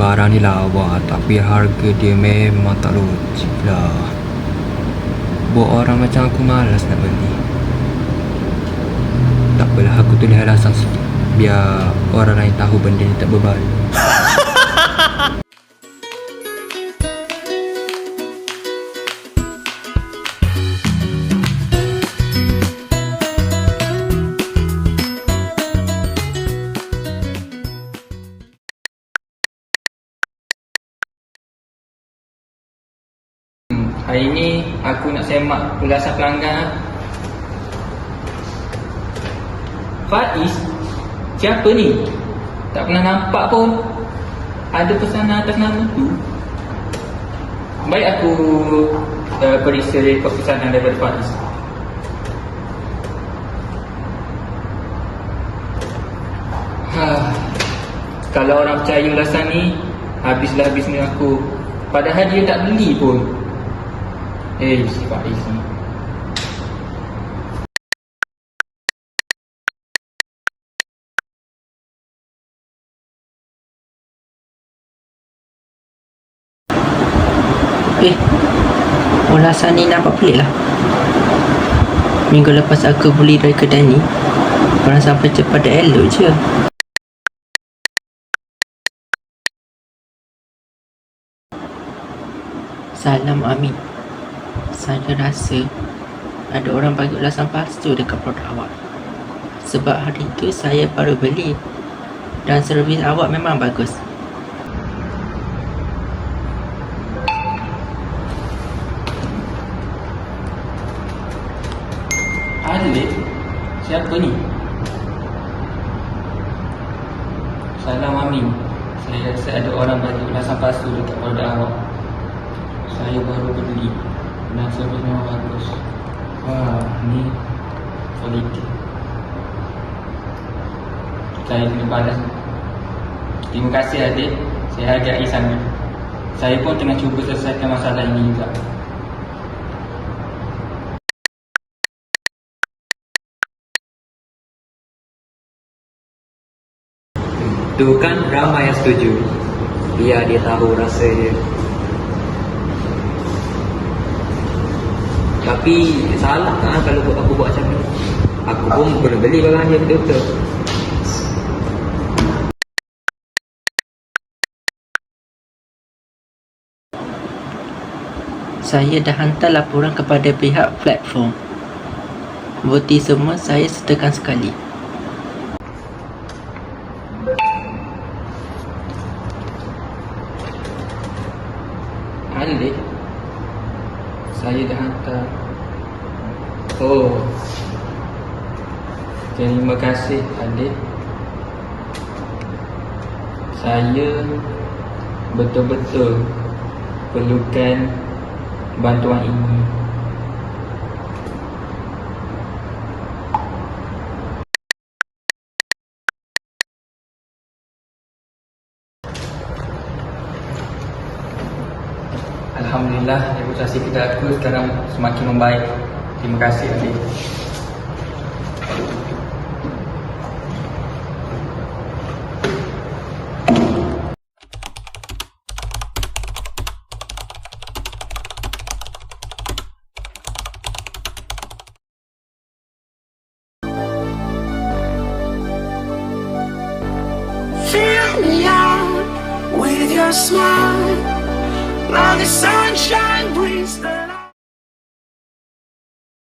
barang ni lawa tapi harga dia memang tak logik lah. Buat orang macam aku malas nak beli. Tak apalah aku tulis alasan sikit. Biar orang lain tahu benda ni tak berbalik. hari ni aku nak semak ulasan pelanggan. Faiz? Siapa ni? Tak pernah nampak pun. Ada pesanan atas nama tu. Baik aku uh, periksa rekod pesanan daripada Faiz. Ha, kalau orang percaya ulasan ni, habislah habis ni aku. Padahal dia tak beli pun. Si Faiz ni. Eh, ulasan ni nampak pelik lah. Minggu lepas aku beli dari kedai ni, orang sampai cepat dah elok je. Salam Amin. Saya rasa ada orang bagi ulasan palsu dekat produk awak. Sebab hari tu saya baru beli dan servis awak memang bagus. Alif? Siapa ni? Salam Amin. Saya rasa ada orang bagi ulasan palsu dekat produk awak. Saya baru beli dan servis memang bagus. Wah, ni kualiti. Saya kena balas. Terima kasih adik. Saya hargai sangat. Saya pun tengah cuba selesaikan masalah ini juga. Tu kan ramai yang setuju Biar dia tahu rasa dia Tapi salah kan kalau buat aku buat macam ni Aku pun kena beli barang dia betul-betul Saya dah hantar laporan kepada pihak platform. Bukti semua saya sediakan sekali. Alif Saya dah hantar Oh. Terima kasih Alif Saya Betul-betul Perlukan Bantuan ini. Alhamdulillah reputasi kedai aku. Sekarang semakin membaik. Terima kasih. Fill me with your smile. Now the sunshine brings the